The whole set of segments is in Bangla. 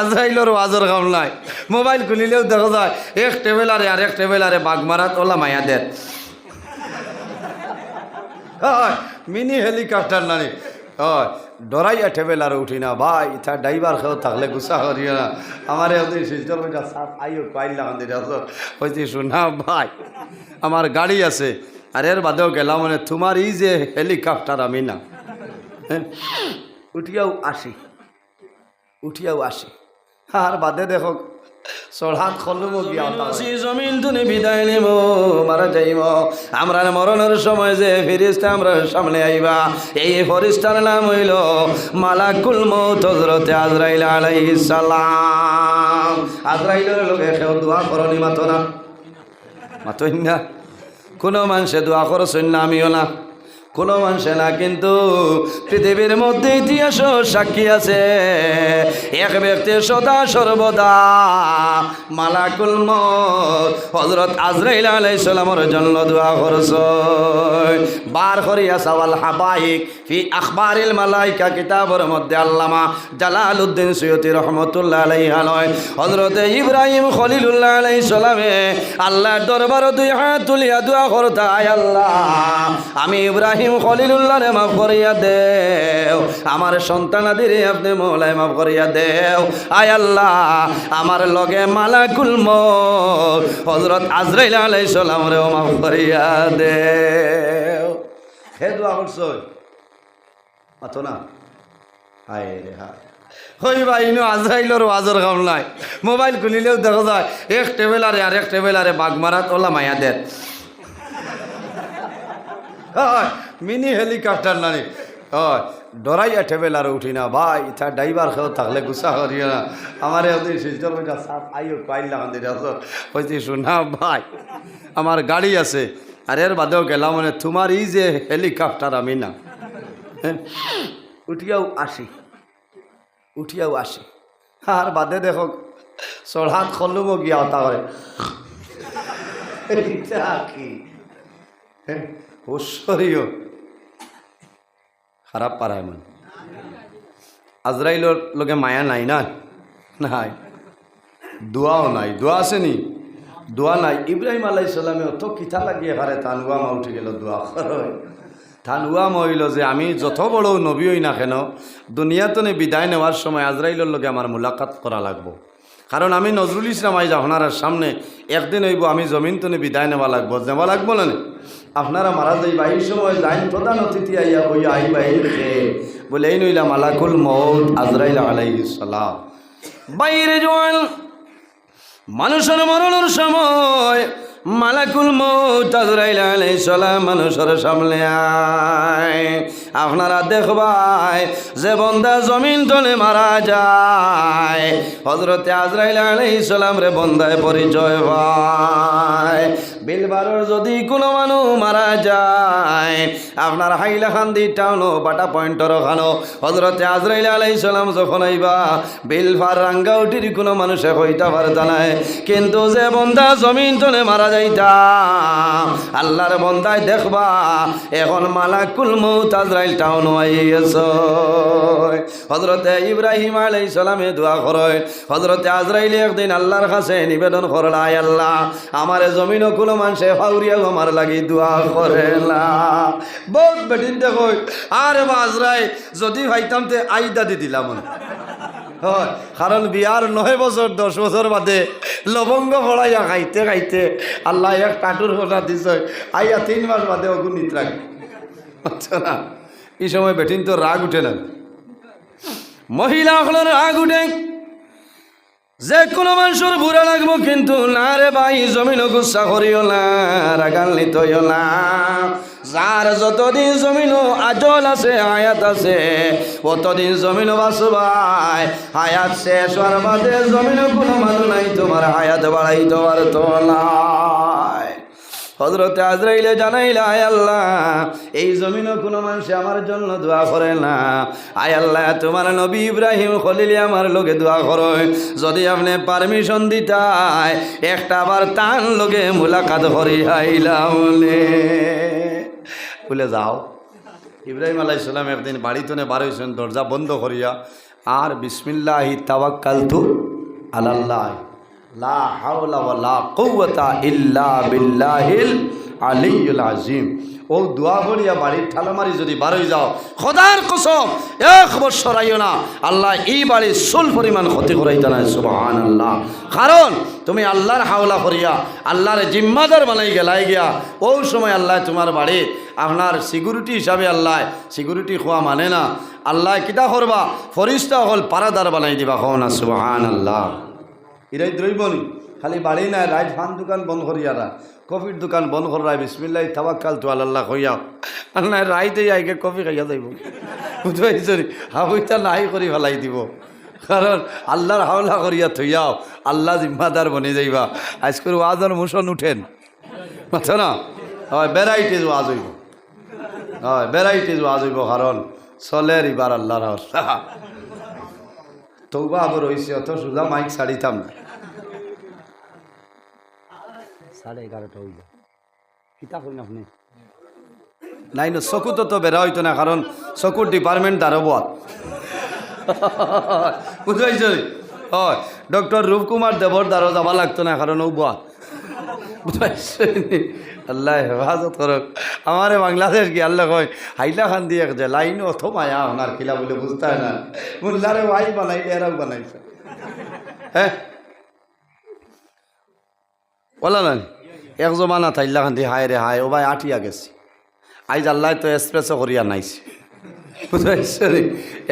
আজরাইলর ওয়াজর নাই। মোবাইল খুলিলেও দেখা যায়, এক টেবেলারে আর এক টেবেলারে বাঘ মারাত ওলা মায়া দেন। হয়, মিনি হেলিকপ্টার নানি। হয়, ডরাইয়া টেবেলারে উঠি না, ভাই, ইথা ড্রাইভার খেয়েও থাকলে গুসা করিও না। আমার ওদের শিলচর সাপ আইও হয়েছি শোনা ভাই, আমার গাড়ি আছে, আর এর বাদেও গেলাম মানে তোমার এই যে হেলিকপ্টার আমি না। হ্যাঁ উঠিয়াও আসি। উঠিয়াও আসি। আর বাদে দেখো চড়াত খলুম জমিন তুমি বিদায় নিব মারা যাইব আমরা মরণের সময় যে ফিরিস্তা আমরা সামনে আইবা এই ফরিস্তার নাম হইল মালাকুল মৌত হজরতে আজরাইল আলাইহিস সালাম। আজরাইলের লোকে কেউ দোয়া করনি মাতো না। মাতই না। কোনো মানুষে দোয়া করছেন না আমিও না। কোনো মানুষে না, কিন্তু পৃথিবীর মধ্যে ইতিহাস সাক্ষী আছে। এক ব্যক্তি সদা সর্বদা মালাকুল হজরত আজরাইল আলাইসালামের জন্য দোয়া করছ। বার করিয়া সাওয়াল হাবাইক ফি আখবারিল মালাইকা কিতাবের মধ্যে আল্লামা জালাল উদ্দিন সৈয়দি রহমতুল্লাহ আলাইহা নয়। হজরতে ইব্রাহিম খলিলুল্লাহ আলাই সালামে আল্লাহর দরবার দুই হাত তুলিয়া দোয়া করতা আল্লাহ, আমি ইব্রাহিম খলিলুল্লাহ রে মাফ করিয়া দেও। আমার সন্তানাদের আপনি মৌলাই মাফ করিয়া দেও। আয় আল্লাহ, আমার লগে মালাকুল মত হজরত আজরাইল আলাই সালাম রেও মাফ করিয়া দেও। দোয়া না? কাম নাই। মোবাইল খুলিলেও দেখা যায়, এক টেবেলারে আর এক টেবেলারে বাঘ মারাত ওলা মায়া দেন। হয় মিনি হেলিকপ্টার নানি। হয় ডরাইয়া টেবেলারে উঠি না। ভাই ইথা ড্রাইভার খেয়েও থাকলে গুসা করিও না। আমার ওদের শোনা ভাই আমার গাড়ি আছে। আর এর বাদেও গেলাম মানে তোমার এই যে হেলিকপ্টার আমি না। হ্যাঁ, উঠিয়াও আসি। উঠিয়াও আসি। আর বাদে দেখো চড়াত খলুমো গিয়া হতা করে। কি? হ্যাঁ, ঐশ্বরীয়। খারাপ পারায় মানে আজরাইলর লোকে মায়া নাই না? নাই। দোয়াও নাই। দোয়া আসেনি দোয়া নাই। ইব্রাহিম আলাই সাল্লামে অত কিতা লাগিয়ে হারে তানুয়া মা উঠে গেল দোয়া করয় থানুয়া মহিল যে আমি যত বড় নবী হই না কেন, দুনিয়াতনে বিদায় নেওয়ার সময় আজরাইলের লগে আমার মোলাকাত করা লাগবো। কারণ আমি নজরুল ইসলাম আইজ আপনার সামনে একদিন হইব আমি জমিন তনে বিদায় নেওয়া লাগবো। নেওয়া লাগবো নে? আপনারা মারা যাইবা এই সময় যাইন প্রধান অতিথি আইয়া বই আইবা এই রে বলে, এই নইলা মালাকুল মৌত আজরাইল আলাইসালাম সালাম। বাইরে জল মানুষের মরণের সময় মালাকুল মানুষের সামনে আয়। আপনারা দেখবাই যে বন্দা জমিন তলে মারা যায়। হজরতে আজরাইল আলাইহিস সালাম রে বন্দায় পরিচয় পায়। বিলবারর যদি কোনো মানুষ মারা যায়, আপনার হাইলাখান্দি টাউনো বাটা পয়েন্টর খানো হজরতে আজরাইল আলাইহিস সালাম যখন আইবা বিলফার রাঙ্গাউটির কোনো মানুষে হইতা পারতা নাই কিন্তু যে বন্দা জমিন তলে মারা আল্লাহর বন্দায় দেখবা, এখন মালাকুল মৌত আজরাইল টাউন আইয়েছ হজরতে ইব্রাহিম আলাইহিস সালামে দোয়া করয় হজরতে আজরাইল একদিন আল্লাহর কাছে নিবেদন করলা, আয় আল্লাহ, আমার জমিন কোনো মানুষে ফাউরিয়া আমার লাগি দোয়া করে না। বহুত বেটিন দেখো, আরে আজরাই যদি ভাইতাম তে আইদা দি দিলাম। হয়। কারণ বিয়ার নয় বছর, দশ বছর বাদে লবঙ্গ ভরাইয়া খাইতে খাইতে আল্লাহ এক টাটুর কথা দিস আইয়া তিন মাস বাদে অগুণিত নিত আচ্ছা না, এই সময় বেটিন তো রাগ উঠে না। মহিলা হলের রাগ উঠে। যে কোনো মানুষের বুড়া লাগবো কিন্তু না রে ভাই জমিন গুসা করিও না, রাগান্বিত তৈও না। যার যতদিন জমিন আজল আছে, আয়াত আছে, অতদিন জমিন বাসবাই আয়াত শেষ হওয়ার বাদে জমিন কোনো মানুষ নাই, তোমার আয়াত বাড়াইতে পারতো নাই হজরতে আজরাইলে জানাইলে, আয় আল্লাহ, এই জমিনও কোনো মানুষ আমার জন্য দোয়া করে না। আয় আল্লাহ, তোমার নবী ইব্রাহিম খলিলে আমার লোকে দোয়া করো। যদি আপনি পারমিশন দিতাই, একটা আবার তান লোকে মুলাকাত করি আইলাম বলে, যাও। ইব্রাহিম আলাইসাল্লাম একদিন বাড়িতে বার হয়েছেন দরজা বন্ধ করিয়া, আর বিসমিল্লাহি তাওয়াক্কালতু আলাল্লাহ। লা হাওলা ওয়ালা কুওয়াতা ইল্লা বিল্লাহিল আলিয়্যুল আযীম। ও দোয়া করিয়া বাড়ির ঠালামারি যদি বারোই যাও, খোদার কসম, এক বছর আইও না। আল্লাহ এই বাড়ির সুল পরিমাণ ক্ষতি করাইতে না সুবহান আল্লাহ কারণ তুমি আল্লাহর হাওলা করিয়া, আল্লাহর জিম্মাদার বানাই গেলাই গিয়া, ও সময় আল্লাহ তোমার বাড়ি, আপনার সিকিউরিটি হিসাবে আল্লাহ, সিকিউরিটি খোয়া মানে না। আল্লাহ কিতা করবা? ফরিস্তা হল পারাদার বানাই দিবা হো না সুবহান আল্লাহ ইরাই দ্রৈবনি খালি বাড়ি নাই রাইট ফান দোকান বন্ধ করিয়ারা কফির দোকান বন্ধ করাই বিসমিল্লাহ তাবাক্কাল তো আল্লাহ কইয়া আল্লাহ রাইতে আইকে কফি খাইয়া যাইব। বুঝতে পারছি হাবইটা নাই করি ফেলাই দিব। কারণ আল্লাহর হাওলা করিয়া থইয়াও আল্লাহ জিম্মাদার বনে যাইবা। আজকের ওয়াজর মোশন উঠেন। মাথা না? হয়, ভ্যারাইটিজ ওয়াজ হইব। হয়, ভ্যারাইটিজ ওয়াজ হইব, কারণ চলের ইবার আল্লাহর তৌবা আবার হয়েছে অত সোজা মাইক ছাড়িতাম না। সাড়ে এগারোটা হইল। কিতা করেন আপনি? নাই না চকু তো বেড়া হইতো না কারণ চকুর ডিপার্টমেন্ট দারোবাদ বুঝাইছ হয় ডক্টর রূপকুমার দেবর দ্বারা যাবা লাগতো না কারণ ও বাদ আল্লাহ হেফাজত করক আমারে বাংলাদেশ কি, আল্লাহ কয়, হাইলা খান দিয়ে যে, লাইন অথ মায়া ওনার কিলা বলে বুঝতে হয় না। মুল্লারে ওয়াই বানাইলে এরাও বানাইছে। হ্যাঁ বলা না এক জমানা থাইলা খান দিয়ে, হায় রে হায় ও ভাই আটিয়া গেছি আইজ আল্লাহ তো এক্সপ্রেসও করিয়া নাইছে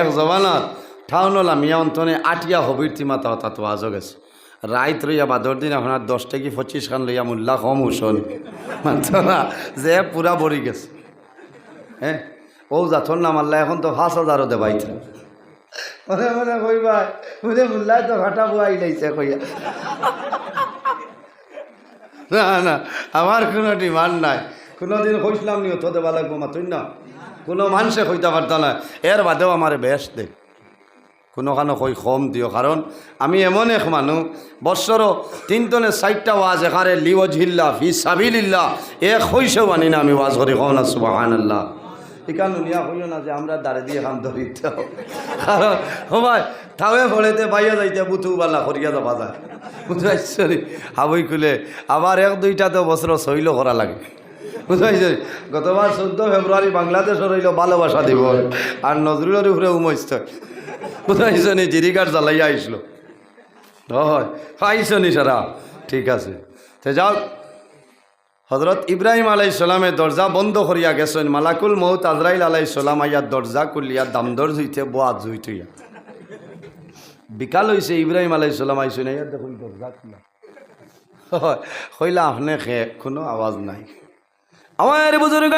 এক জমানাত ঠাউনলা মিয়া অন্তনে আটিয়া হবির তিমা তাও তা তো আজও গেছে। রাইত রইয়া বাদর দিন আপনার দশ থেকে পঁচিশ খান লইয়া মোল্লা কম হুসন মানতো না যে পুরা বড়ি গেছে। হ্যাঁ ও যাথর না আল্লাহ, এখন তো পাঁচ হাজারও দেবাইছে মনে মনে কইবা বুঝে মোল্লাই তো ঘাটা বুয়াই লাইছে কইয়া। না না আমার কোনো ডিমান্ড নাই। কোনোদিন কইসলাম নি অত দেবা লাগবো মাতুই না কোনো মানুষে কইতে পারত না এর বাদেও আমার বেশ দে কোনোখানো কই কম দিও কারণ আমি এমন এক মানুষ বৎসরও তিনটনে চারটা ওয়াজ এখানে লিওজিল্লা ফি সাবিল্লা এক হইসেও আনি না আমি ওয়াজ করি কম না সুবাহান আল্লাহ এখানে নিয়া হইও না যে আমরা দাঁড়ে দিয়ে খাম ধরিতে কারণ সবাই থাওয়ে ফলেতে বাইয়া যাইতে, বুথু বালা করিয়া যাবা যায়। বুঝাইছি হাবই খুলে আবার এক দুইটা তো বছর শৈল করা লাগে বুঝাইছে গতবার চোদ্দ ফেব্রুয়ারি বাংলাদেশ রইল ভালোবাসা দিব আর নজরুলের উপরে উমস্ত বুঝাইছ নি জিরিকার জ্বালাইয়া আইসলো। হয় নি সারা। ঠিক আছে। তো যাও। হজরত ইব্রাহিম আলাই সালামে দরজা বন্ধ করিয়া গেছেন। মালাকুল মৌত আজরাইল আলাই সালাম আইয়া দরজা খুলিয়া দামদর জুইতে বোয়াত জুইতুইয়া। বিকাল হয়েছে ইব্রাহিম আলাই সালাম আইসেন ইয়া দেখুন দরজা খুলা। হয়, কইলা আপনি খে, কোনো আওয়াজ নাই। আমার বুজুর্গ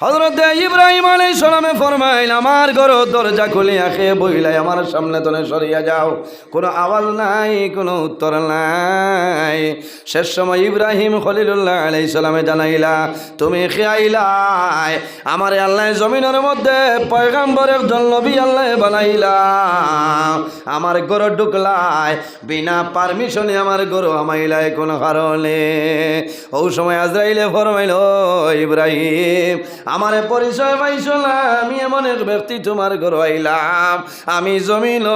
হজরত ইব্রাহিম আলাই সালামে ফরমাইল, আমার ঘর দরজা খুলিয়া খেয়ে বইলাই আমার সামনে তনে সরিয়া যাও। কোনো আওয়াজ নাই, কোনো উত্তর নাই। শেষ সময় ইব্রাহিম খলিলুল্লাহ আলাই সালামে জানাইলা, তুমি খেয়াইলাই, আমার আল্লাহ জমিনের মধ্যে পয়গাম্বর একজন নবী আল্লাহ বানাইলা। আমার ঘর ঢুকলাই, বিনা পারমিশনে আমার ঘর আমাইলাই, কোনো কারণে। ও সময় আজরাইলে ফরমাইল, "ও ইব্রাহিম আমারে পরিচয় পাইছো না, আমি এমন ব্যক্তি তোমার ঘর আইলাম। আমি জমিন,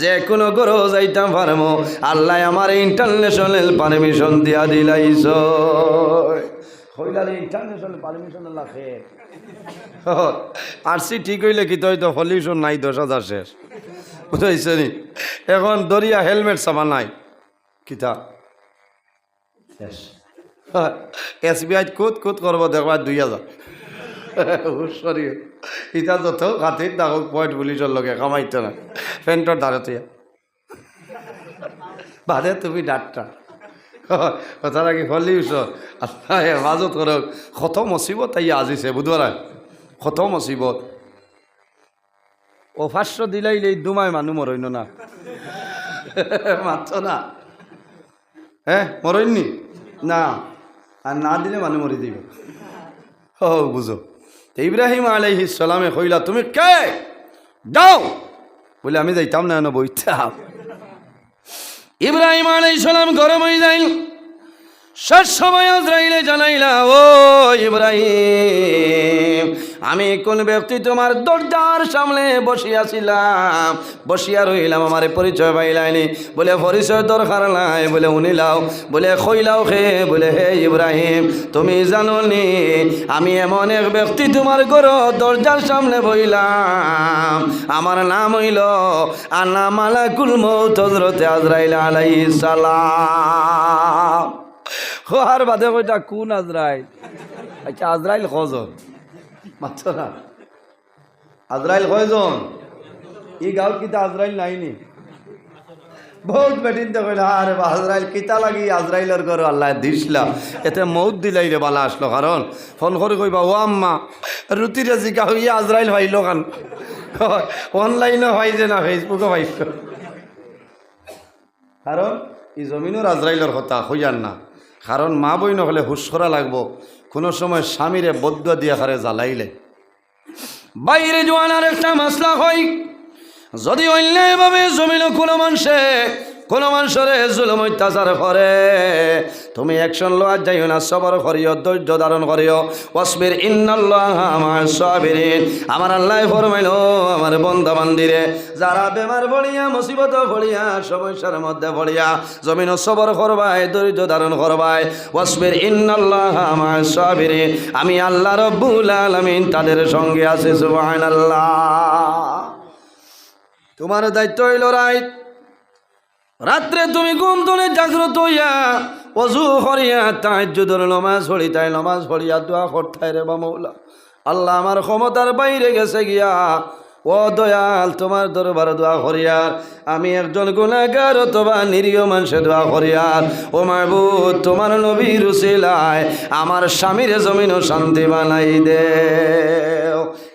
যে কোনো ঘর যাইতাম পারমো। আল্লাহ আমার ইন্টারন্যাশনাল পারমিশন দিয়া দিলাইছ। হইলালে ইন্টারন্যাশনাল পারমিশন লাগে আর সি ঠিক হইলে কি তো হয়তো পলিউশন নাই, দশ হাজার শেষ। বুঝাইছে নি? এখন দরিয়া হেলমেট সামা নাই। কিতা? এস বি আই কুত কুত করব, দেখবা দুই হাজার। ইটা যত হাতিত ডাকক পয়েন্ট পুলিশের লগে কামাইতো না ফেন্টর ধারে বাদে তুমি ডাক্তার কথা রাখি ফলিউছ আল্লাহ হেফাজত করক কত মসিবত তাই আজিছে বুধবার কত মসিবত ও ফার্স্ট দিলাইলে দুমায় মানুহ মরইন না। মাত্র না। হ্যাঁ মরইননি না? আর না দিলে মানুষ মরে দিব। ও বুঝো ইব্রাহিম আলহ সালামে কইলা, তুমি কে? যাও বলে, আমি যাইতাম না এনে বইতাম ইব্রাহিম আলহ সালাম গরম হয়ে যাইল। শেষ সময় জানাইলা, ও ইব্রাহিম আমি কোন ব্যক্তি তোমার দরজার সামনে বসিয়াছিলাম, বসিয়া রইলাম, আমার পরিচয় পাইলাইনি। বলে, পরিচয় দরকার নাই। বলে উনিলাও বলে খইলাও খে বলে, হে ইব্রাহিম, তুমি জানো নি আমি এমন এক ব্যক্তি তোমার ঘর দরজার সামনে বইলাম। আমার নাম হইল আনা মালাকুল মৌত হজরতে আজরাইল আলাই সালাম। আর বাদে কইটা, কোন আজরাইল? আচ্ছা আজরাইল কজন মাত্র না আজরাইল কয়জন? ই গাঁও কিতা আজরাইল নাইনি। বহুত বেটিন তো কইলা, আরে আজরাইল কিতা লাগি আজরাইলের ঘর আল্লাহ দিসলা এতে মৌত দিলাই রে বালা আসলো কারণ ফোন করে কইবা, ও আম্মা রুটিরে জিকা হইয়া আজরাইল ভাইল কান অনলাইনে ভাইছে না ফেসবুকে ভাইছ কারণ এই জমিনের আজরাইলের কথা হইয়ার না। কারণ মা বই নহলে হুশ করা লাগবো। কোনো সময় স্বামীরে বদ্ধ দিয়ে হারে জ্বালাইলে। বাইরে জোয়ান আর একটা মাসলা হয়। যদি অন্যায়ভাবে জমিল কোনো মানুষে কোনো মানুষের জুলুম অত্যাচার করে। তুমি একশন লোয়ার যাইও না, সবর করিও, ধৈর্য ধারণ করিও। অসবির ইন্নাল্লাহ আমার আল্লাহ ফরমাইল, আমার বন্ধা বান্দিরে, যারা বেমার ভরিয়া, মুসিবত ভরিয়া, সমস্যার মধ্যে ভরিয়া, জমিন সবর করবাই ধৈর্য ধারণ করবাই অসবির ইন্নাল্লাহ আমার সবিরিন। আমি আল্লাহ রব্বুল আলমিন তাদের সঙ্গে আছে, সুবহানাল্লাহ। তোমার দায়িত্ব হইল রাইট। রাত্রে তুমি ঘুম তুলে জাগ্রত হইয়া অজু হরিয়া তাহাজ্জুদের নমাজ হরি তাই নমাজ হরিয়া দোয়া হরতাই রে বা মৌলা। আল্লাহ আমার ক্ষমতার বাইরে গেছে গিয়া ও দয়াল, তোমার দরবার দোয়া করিয়ার। আমি একজন গুণাগার অথবা নিরীহ মানুষের দোয়া করিয়ার। ও মাহবুদ তোমার নবী রুসিলায় আমার স্বামীর জমিন শান্তি বানাই দে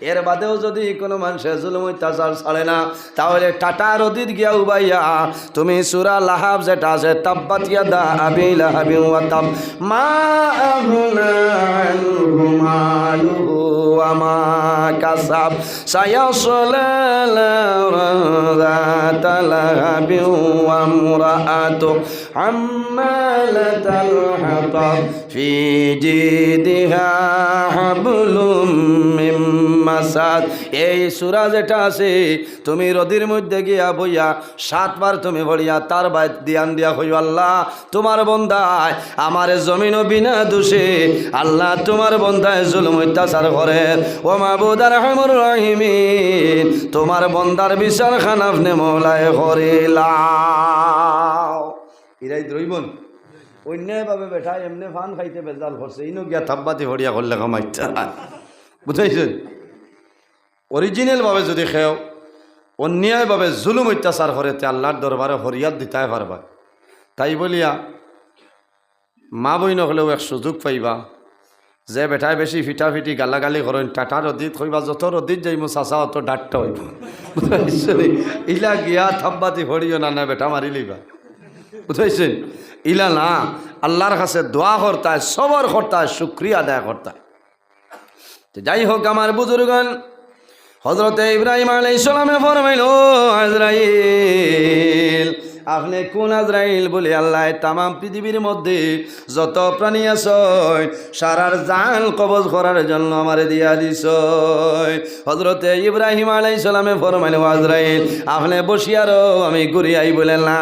এর বাদেও যদি কোনো মানুষের জুলুম, অত্যাচার ছাড়ে না, তাহলে টাটা রদিত গিয়া উবাইয়া তুমি সুরা লাহাব যেটা আছে তাব্বাতিয়া দা আবি লাহাবি ওয়া তাব। মা আগুনা আনহু মালুহু ওয়া মা কাসাব। সায়াসলা ذات لهب وامرأته حمالة الحطب في جيدها حبل من মাসাদ এই সুরা যেটা আছে তুমি রদির মধ্যে গিয়া বইয়া সাতবার তুমি বলিয়া তার বাই দিয়ান দিয়া হই আল্লাহ তোমার বন্ধায় আমার জমিন বিনা দোষে আল্লাহ তোমার বন্ধায় জুলুম অত্যাচার করে ও মাবুদার রহমুর রহিমিন তোমার বন্দার বিচার খান আপনি মৌলায় করিলাও ইরাই দ্রৈবন অন্যায়ভাবে বেঠা এমনি ফান খাইতে বেজাল করছে, ইনো গিয়া থাব্বাতি হরিয়া করলে কামাইতা বুঝাইছেন? অরিজিনালভাবে যদি খেও অন্যায়ভাবে জুলুম অত্যাচার করে তে আল্লাহর দরবারে হরিয়াত দিতাই পারবা। তাই বলিয়া মা বই নহলেও এক সুযোগ পাইবা যে বেটাই বেশি ফিটা ফিটি গালাগালি করেন টাটা রদিত হইবা, যত রদিত যাইমু চাচা অত ডাট্টা হইব। ইলা গিয়া থাব্বাতি হরিও না না বেটা মারি লইবা। বুঝাইছেন? ইলা না আল্লাহর কাছে দোয়া করতায় সবর করতায় শুক্রিয়া আদায় করতায় যাই হোক আমার বুজুর্গন হজরতে ইব্রাহিম আলাই সালামে ফরমাইল আজরাইল আপনি কোন আজরাইল বলে আল্লাহ তাম পৃথিবীর মধ্যে যত প্রাণী আছ, সারার জাল কবজ করার জন্য আমার দিয়া দিস হজরতে ইব্রাহিম আলাই সালামে ফরমাইল আজরাইল, আপনি বসিয়ারও আমি ঘুরিয়াই বলে, না,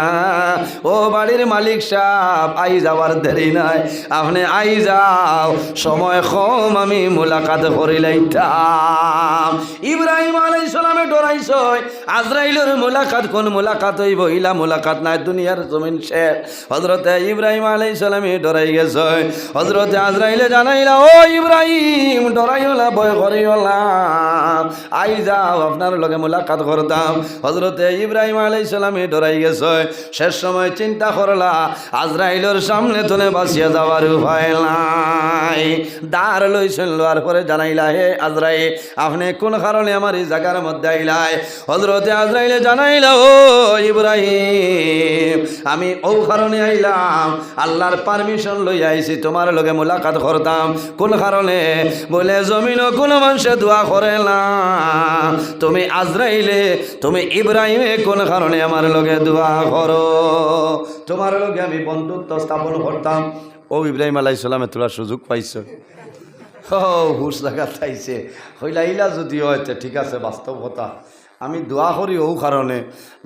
ও বাড়ির মালিক সাহ আই যাওয়ার দেরি নাই। আপনি আই যাও, সময় কম আমি মোলাকাত করিলাইতাম ইব্রাহিম আলাই সালামে ডরাইছ আজরাইলের মোলাকাত কোন মোলাকাত হইব? ইলা মোলাকাত নাই, দুনিয়ার জমিন শেষ। হজরতে ইব্রাহিম আলাই সালামে ডরাই গেছ। হজরতে আজরাইলে জানাইলা, ও ইব্রাহিম ডরাইলা ভয় করিওলা আই যাও, আপনার লগে মোলাকাত করতাম। হজরতে ইব্রাহিম আলাই সালামে ডরাই গেছ। শেষ সময় চিন্তা করলা, আজরাইলের সামনে তোলে বাঁচিয়ে যাওয়ার উপায় নাই। দাঁড় লইছেন লোয়ার পরে জানাইলা, হে আজরাই আপনি কোন কারণে আমার এই জায়গার মধ্যে আইলাই? হজরতে আজরাইলে জানাইলা, ও ইব্রাহিম আমি ও কারণে আইলাম, আল্লাহর পারমিশন লই আইছি, তোমার লগে মোলাকাত করতাম। কোন কারণে? বলে জমিন কোনো মানুষে দোয়া করে না। তুমি আজরাইলে, তুমি ইব্রাহিমে কোন কারণে আমার লগে দোয়া করো? তোমার লগে আমি বন্ধুত্ব স্থাপন করতাম। ও ইব্রাহিম আলাইসালামে তোলার সুযোগ পাইছ। হুশ লাগা চাইছে হইলা ইলা যদি হয় ঠিক আছে বাস্তব কথা আমি দোয়া করি ও কারণে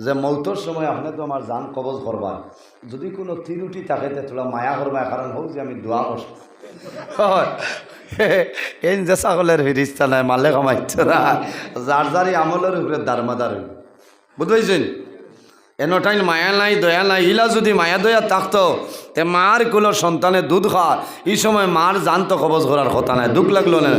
যে মৌতর সময় আপনি তো আমার জান কবজ করবার যদি কোনো তিরুটি থাকে তোলা মায়া করবা কারণ হোক যে আমি দোয়া করছি এই যে ছাগলের ফিরিস্তা নাই, মালে কমাইছে না। যার যারই আমলের উপরে দারমাদার হইল বুঝতে এনটাইন মায়া নাই, দয়া নাই, ইলা যদি মায়া দয়া থাকতো তে মার কুলো সন্তানে দুধ খাওয়া এই সময় মার জানতো কবজ করার কথা নাই, দুঃখ লাগল না।